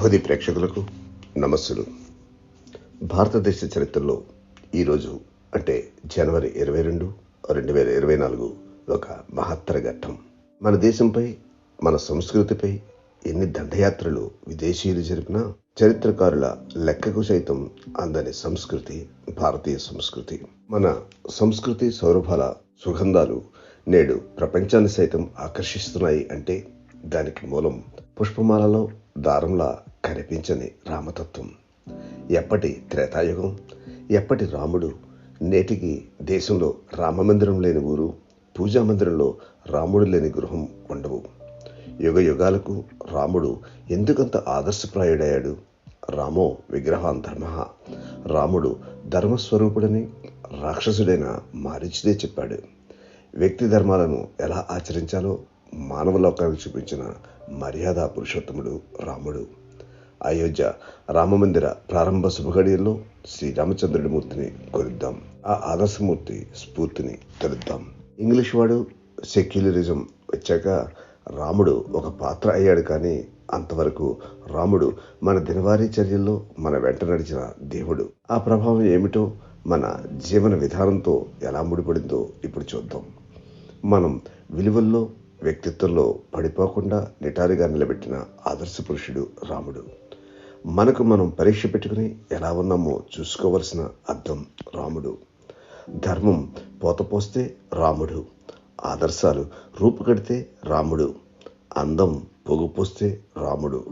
భూది ప్రేక్షకులకు నమస్సులు. భారతదేశ చరిత్రలో ఈరోజు అంటే జనవరి ఇరవై రెండు రెండు వేల ఇరవై నాలుగు ఒక మహత్తర ఘట్టం. మన దేశంపై మన సంస్కృతిపై ఎన్ని దండయాత్రలు విదేశీయులు జరిపినా చరిత్రకారుల లెక్కకు సైతం అందని సంస్కృతి భారతీయ సంస్కృతి. మన సంస్కృతి సౌరభాల సుగంధాలు నేడు ప్రపంచాన్ని సైతం ఆకర్షిస్తున్నాయి అంటే దానికి మూలం పుష్పమాలలో దారంలా కనిపించని రామతత్వం. ఎప్పటి త్రేతాయుగం ఎప్పటి రాముడు నేటికి దేశంలో రామమందిరం లేని ఊరు పూజా మందిరంలో రాముడు లేని గృహం ఉండవు. యుగ యుగాలకు రాముడు ఎందుకంత ఆదర్శప్రాయుడయ్యాడు? రామో విగ్రహాన్ ధర్మ. రాముడు ధర్మస్వరూపుడని రాక్షసుడైన మారిచిదే చెప్పాడు. వ్యక్తి ధర్మాలను ఎలా ఆచరించాలో మానవ లోకానికి చూపించిన మర్యాద పురుషోత్తముడు రాముడు. అయోధ్య రామమందిర ప్రారంభ శుభఘడియల్లో శ్రీరామచంద్రుడి మూర్తిని కొలుద్దాం. ఆ ఆదర్శమూర్తి స్ఫూర్తిని తెలుద్దాం. ఇంగ్లీష్ వాడు సెక్యులరిజం వచ్చాక రాముడు ఒక పాత్ర అయ్యాడు కానీ అంతవరకు రాముడు మన దినవారీ చర్యల్లో మన వెంట నడిచిన దేవుడు. ఆ ప్రభావం ఏమిటో మన జీవన విధానంతో ఎలా ముడిపడిందో ఇప్పుడు చూద్దాం. మనం విలువల్లో వ్యక్తిత్వంలో పడిపోకుండా నిటారుగా నిలబెట్టిన ఆదర్శ పురుషుడు రాముడు. మనకు మనం పరీక్ష పెట్టుకుని ఎలా ఉన్నామో చూసుకోవలసిన అర్థం రాముడు. ధర్మం పోతపోస్తే రాముడు. ఆదర్శాలు రూపుకడితే రాముడు. అందం పొగుపోస్తే రాముడు.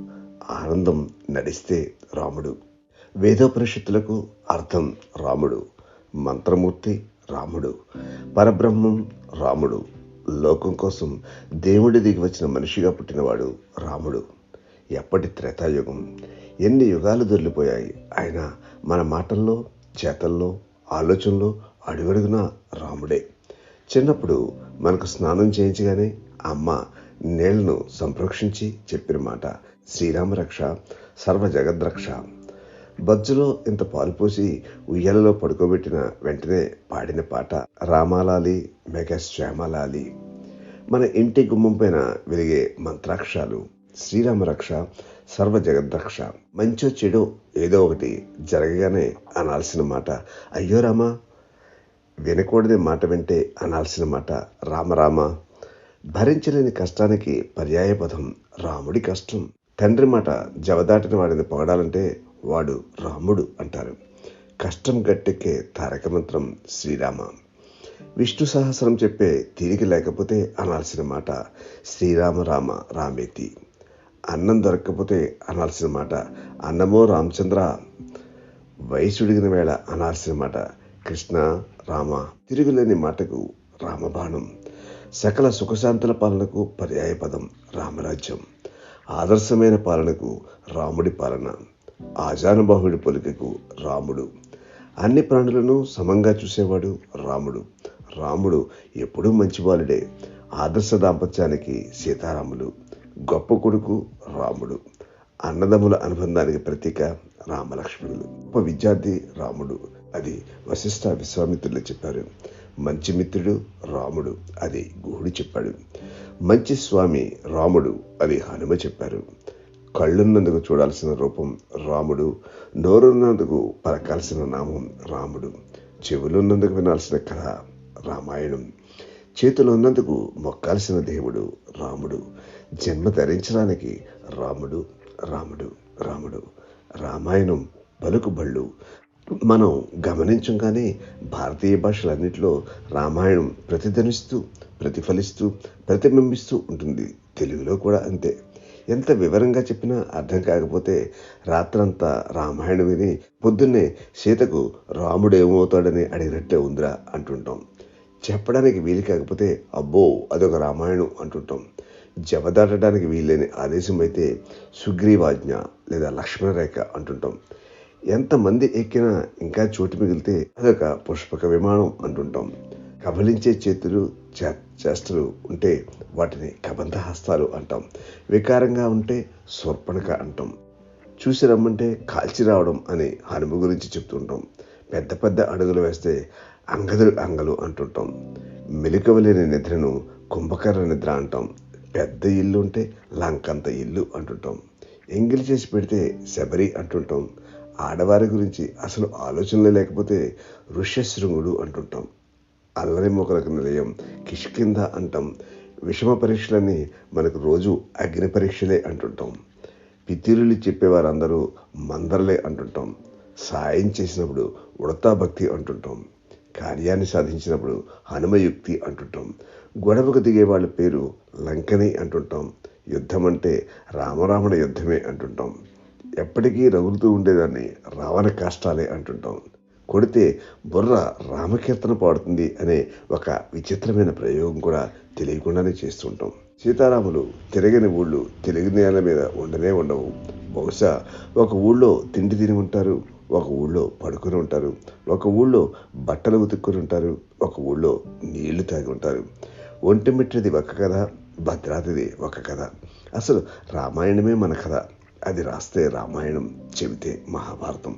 ఆనందం నడిస్తే రాముడు. వేదోపనిషత్తులకు అర్థం రాముడు. మంత్రమూర్తి రాముడు. పరబ్రహ్మం రాముడు. లోకం కోసం దేవుడి దిగి వచ్చిన మనిషిగా పుట్టినవాడు రాముడు. ఎప్పటి త్రేతాయుగం? ఎన్ని యుగాలు దొరికిపోయాయి? ఆయన మన మాటల్లో చేతల్లో ఆలోచనలో అడుగడుగున రాముడే. చిన్నప్పుడు మనకు స్నానం చేయించగానే అమ్మ నీళ్ళను సంప్రోక్షించి చెప్పిన మాట శ్రీరామరక్ష సర్వ జగద్రక్ష బజ్జులో ఇంత పాలు పోసి ఉయ్యాలలో పడుకోబెట్టిన వెంటనే పాడిన పాట రామాలాలి మెగా శ్యామలాలి. మన ఇంటి గుమ్మం పైన వెలిగే మంత్రాక్షాలు శ్రీరామరక్ష సర్వ జగద్రక్ష మంచో చెడో ఏదో ఒకటి జరగగానే అనాల్సిన మాట. అయ్యో రామా వినకూడని మాట వింటే అనాల్సిన మాట. రామరామ భరించలేని కష్టానికి పర్యాయపదం రాముడి కష్టం. తండ్రి మాట జవదాటిన వాడిని పొగడాలంటే వాడు రాముడు అంటారు. కష్టం గట్టెక్కే తారక మంత్రం శ్రీరామ. విష్ణు సహస్రం చెప్పే తిరిగి లేకపోతే అనాల్సిన మాట శ్రీరామ రామ రామేతి. అన్నం దొరకకపోతే అనాల్సిన మాట అన్నమో రామచంద్ర. వయసుడిగిన వేళ అనాల్సిన మాట కృష్ణ రామ. తిరుగులేని మాటకు రామబాణం. సకల సుఖశాంతుల పాలనకు పర్యాయపదం రామరాజ్యం. ఆదర్శమైన పాలనకు రాముడి పాలన. ఆజానుబాహుడి పొలికకు రాముడు. అన్ని ప్రాణులను సమంగా చూసేవాడు రాముడు. రాముడు ఎప్పుడూ మంచివాలుడే. ఆదర్శ దాంపత్యానికి సీతారాములు. గొప్ప కొడుకు రాముడు. అన్నదమ్ముల అనుబంధానికి ప్రతీక రామలక్ష్మణులు. గొప్ప విద్యార్థి రాముడు. అది వశిష్ఠ విశ్వామిత్రులు చెప్పారు. మంచి మిత్రుడు రాముడు. అది గుహుడు చెప్పాడు. మంచి స్వామి రాముడు. అది హనుమ చెప్పారు. కళ్ళున్నందుకు చూడాల్సిన రూపం రాముడు నోరున్నందుకు పలకాల్సిన నామం రాముడు చెవులున్నందుకు వినాల్సిన కథ రామాయణం చేతులు ఉన్నందుకు మొక్కాల్సిన దేవుడు రాముడు జన్మ ధరించడానికి రాముడు రాముడు రాముడు. రామాయణం పలుకుబళ్ళు మనం గమనించంగానే భారతీయ భాషలన్నింటిలో రామాయణం ప్రతిధ్వనిస్తూ ప్రతిఫలిస్తూ ప్రతిబింబిస్తూ ఉంటుంది. తెలుగులో కూడా అంతే. ఎంత వివరంగా చెప్పినా అర్థం కాకపోతే రాత్రంతా రామాయణం విని పొద్దున్నే సీతకు రాముడు ఏమవుతాడని అడిగినట్టే ఉందిరా అంటుంటాం. చెప్పడానికి వీలు కాకపోతే అబ్బో అదొక రామాయణం అంటుంటాం. జవదాటడానికి వీల్లేని ఆదేశం అయితే సుగ్రీవాజ్ఞ లేదా లక్ష్మణరేఖ అంటుంటాం. ఎంతమంది ఎక్కినా ఇంకా చోటు మిగిలితే అదొక పుష్పక విమానం అంటుంటాం. కబలించే చేతులు చేష్టలు ఉంటే వాటిని కబంధ హస్తాలు అంటాం. వికారంగా ఉంటే స్వర్పణక అంటాం. చూసి రమ్మంటే కాల్చి రావడం అని హనుమ గురించి చెప్తుంటాం. పెద్ద పెద్ద అడుగులు వేస్తే అంగదులు అంగలు అంటుంటాం. మెలికవలేని నిద్రను కుంభకర్ర నిద్ర అంటాం. పెద్ద ఇల్లు ఉంటే లంకంత ఇల్లు అంటుంటాం. ఎంగిలి చేసి పెడితే శబరి అంటుంటాం. ఆడవారి గురించి అసలు ఆలోచనలే లేకపోతే ఋష్యశృంగుడు అంటుంటాం. అల్లరి మొక్కలకు నిలయం. కిష్కింద అంటాం. విషమ పరీక్షలన్నీ మనకు రోజు అగ్ని పరీక్షలే అంటుంటాం. పితిరులు చెప్పేవారందరూ మందరలే అంటుంటాం. సాయం చేసినప్పుడు ఉడతా భక్తి అంటుంటాం. కార్యాన్ని సాధించినప్పుడు హనుమయుక్తి అంటుంటాం. గొడవకు దిగే వాళ్ళ పేరు లంకని అంటుంటాం. యుద్ధం అంటే రామరావణ యుద్ధమే అంటుంటాం. ఎప్పటికీ రగులుతూ ఉండేదాన్ని రావణ కష్టాలే అంటుంటాం. కొడితే బుర్ర రామకీర్తన పాడుతుంది అనే ఒక విచిత్రమైన ప్రయోగం కూడా తెలియకుండానే చేస్తుంటాం. సీతారాములు తిరగని ఊళ్ళు తెలుగు నేల మీద ఉండనే ఉండవు. బహుశా ఒక ఊళ్ళో తిండి తిని ఉంటారు ఒక ఊళ్ళో పడుకుని ఉంటారు ఒక ఊళ్ళో బట్టలు ఉతుక్కుని ఉంటారు ఒక ఊళ్ళో నీళ్ళు తాగి ఉంటారు. ఒంటిమిట్టిది ఒక కథ భద్రాద్రిది ఒక కథ. అసలు రామాయణమే మన కథ. అది రాస్తే రామాయణం చెబితే మహాభారతం.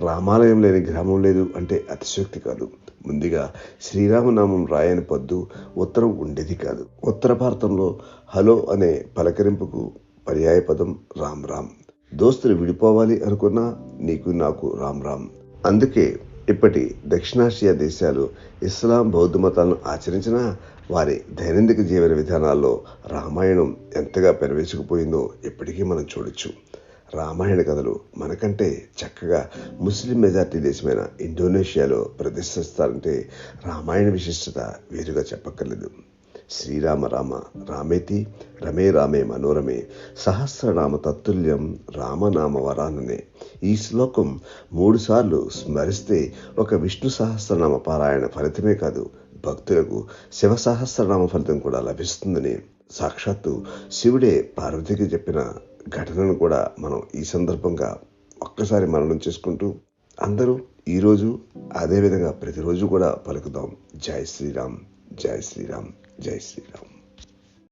రామాలయం లేని గ్రామం లేదు అంటే అతిశయోక్తి కాదు. ముందుగా శ్రీరామనామం రాయని పద్దు ఉత్తరం ఉండేది కాదు. ఉత్తర భారతంలో హలో అనే పలకరింపుకు పర్యాయ పదం రామ్ రామ్. దోస్తులు విడిపోవాలి అనుకున్నా నీకు నాకు రామ్ రామ్. అందుకే ఇప్పటి దక్షిణాసియా దేశాలు ఇస్లాం బౌద్ధ మతాలను ఆచరించినా వారి దైనందిక జీవన విధానాల్లో రామాయణం ఎంతగా పెరవేసుకుపోయిందో ఇప్పటికీ మనం చూడొచ్చు. రామాయణ కథలు మనకంటే చక్కగా ముస్లిం మెజార్టీ దేశమైన ఇండోనేషియాలో ప్రదర్శిస్తారంటే రామాయణ విశిష్టత వేరుగా చెప్పక్కర్లేదు. శ్రీరామ రామ రామేతి రమే రామే మనోరమే సహస్రనామ తత్తుల్యం రామనామ వరాననే ఈ శ్లోకం మూడుసార్లు స్మరిస్తే ఒక విష్ణు సహస్రనామ పారాయణ ఫలితమే కాదు భక్తులకు శివ సహస్రనామ ఫలితం కూడా లభిస్తుందని. సాక్షాత్తు శివుడే పార్వతికి చెప్పిన ఘటనను కూడా మనం ఈ సందర్భంగా ఒక్కసారి మననం చేసుకుంటూ అందరూ ఈరోజు అదేవిధంగా ప్రతిరోజు కూడా పలుకుదాం. జై శ్రీరామ్ జై శ్రీరామ్ జై శ్రీరామ్.